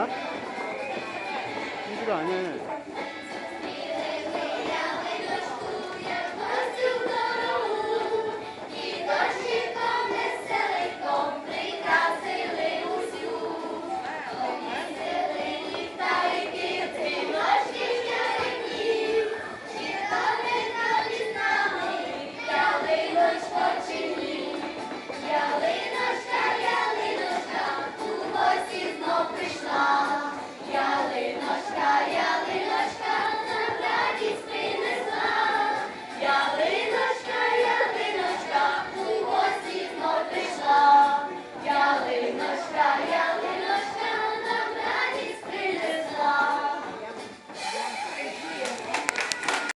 되나? 공지가 아니야. Let's go.